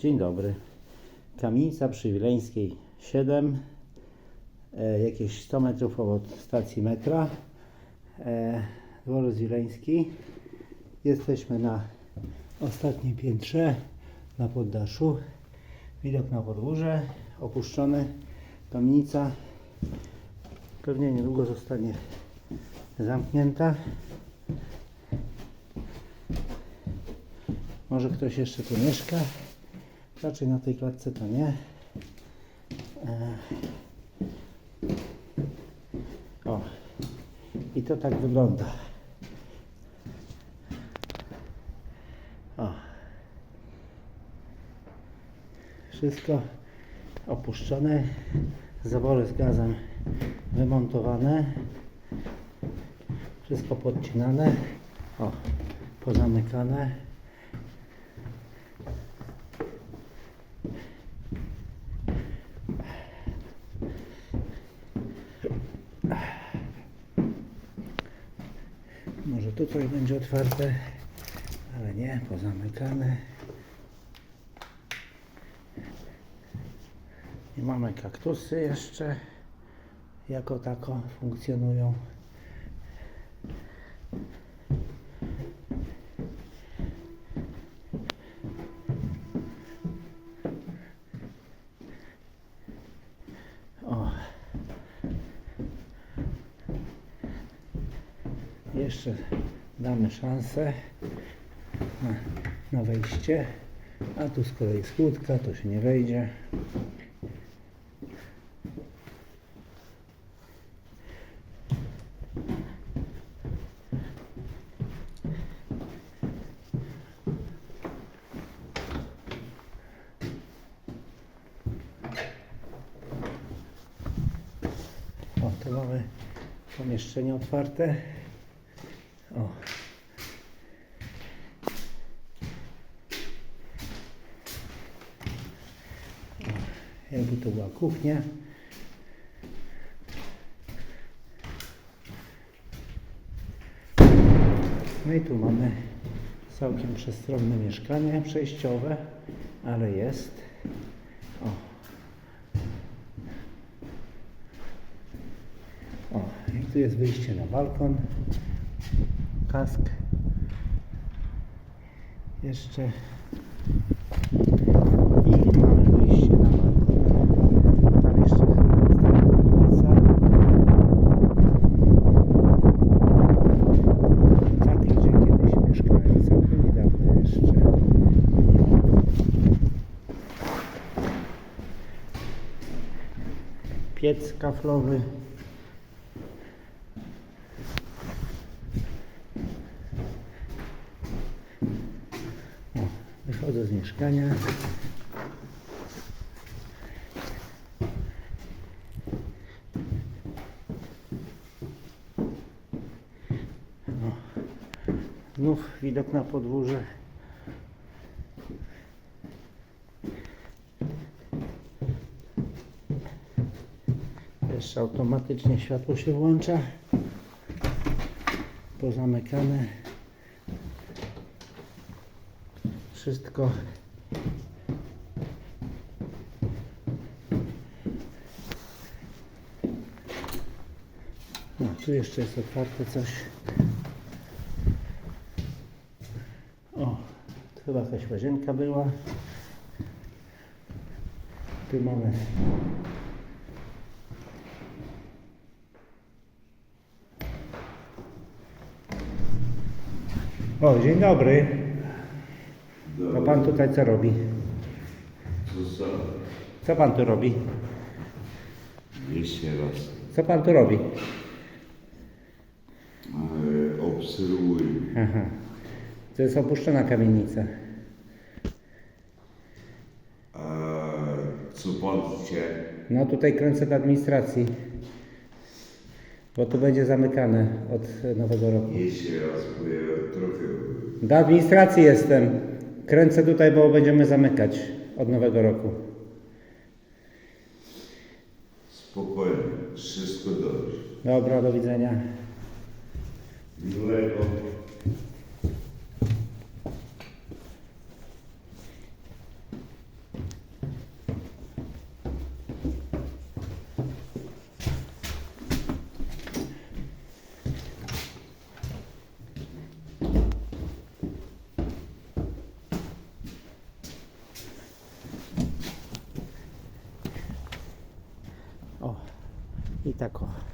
Dzień dobry. Kamienica przy Wileńskiej 7, e, jakieś 100 metrów od stacji metra. E, dworzec Wileński. Jesteśmy na ostatnim piętrze, na poddaszu. Widok na podwórze, opuszczone. Kamienica pewnie niedługo zostanie zamknięta. Może ktoś jeszcze tu mieszka. Raczej na tej klatce to nie. E, O. I to tak wygląda. O. Wszystko opuszczone. Zawory z gazem wymontowane. Wszystko podcinane. O. Pozamykane. Może tu coś będzie otwarte, ale nie, pozamykane. I mamy kaktusy jeszcze, jako tako funkcjonują. Jeszcze damy szansę na, na wejście. A tu z kolei skrótka, to się nie wejdzie. O, tu mamy pomieszczenie otwarte. O. O, Jakby to była kuchnia. No i tu mamy całkiem przestronne mieszkanie przejściowe, ale jest. O. O, i tu jest wyjście na balkon. Kask. Jeszcze. I mamy wyjście na balkon. Tam jeszcze chyba jest taka kamienica. Taki, gdzie kiedyś mieszkałem, całkiem niedawno jeszcze. Piec kaflowy. O, wychodzę z mieszkania. O, znów widok na podwórze. Jeszcze automatycznie światło się włącza. Pozamykane. Wszystko. No, tu jeszcze jest otwarte coś. O, tu chyba jakaś łazienka była. Tu mamy O, dzień dobry. A pan tutaj co robi? Co pan tu robi? Jeszcze raz. Co pan tu robi? E, obserwuj. Aha. To jest opuszczona kamienica. A co pan chce? No tutaj kręcę do administracji. Bo tu będzie zamykane od nowego roku. Jeszcze raz, trochę Do administracji jestem. Kręcę tutaj, bo będziemy zamykać od nowego roku. spokojnie. Wszystko dobrze. Dobra, do widzenia. Miłego. I tak o.